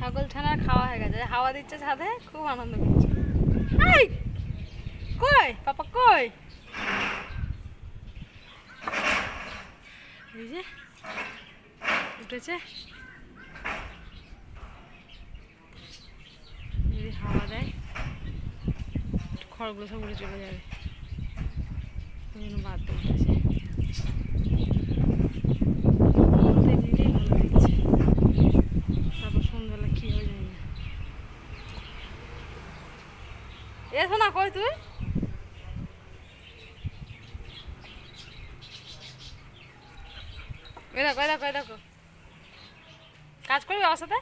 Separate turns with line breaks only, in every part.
ছাগল ছানার খাওয়া হয়ে গেছে। হাওয়া দিচ্ছে ছাদে, খুব আনন্দ করছে। কই? পাপা কই? এই যে, উঠেছে। যদি হাওয়া দেয়। খড়গুলো সব উড়ে চলে যাবে। ওই জন্য বাদ এ শোনা কই তুই? এ দেখো এ দেখো দেখো। কাজ করবি আমার সাথে?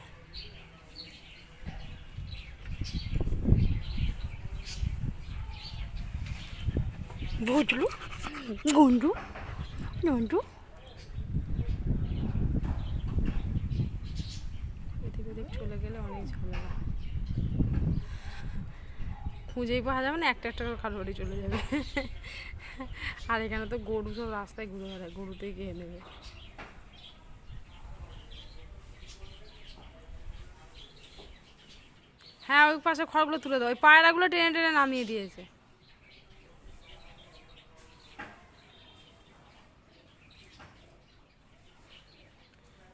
বুঝলু গন্ডু, নন্টু। এদিক চলে গেলে অনেক ঝামেলা। খুঁজেই পাওয়া যাবে না, একটা একটা করে খাল বাড়ি চলে যাবে। আর এখানে তো গরু সব রাস্তায় ঘুরে বেড়ায় গরুতেই খেয়ে নেবে। হ্যাঁ ওই পাশে খড়গুলো তুলে দাও, ওই পায়রাগুলো টেনে টেনে নামিয়ে দিয়েছে।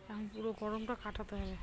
এখন পুরো গরমটা কাটাতে হবে।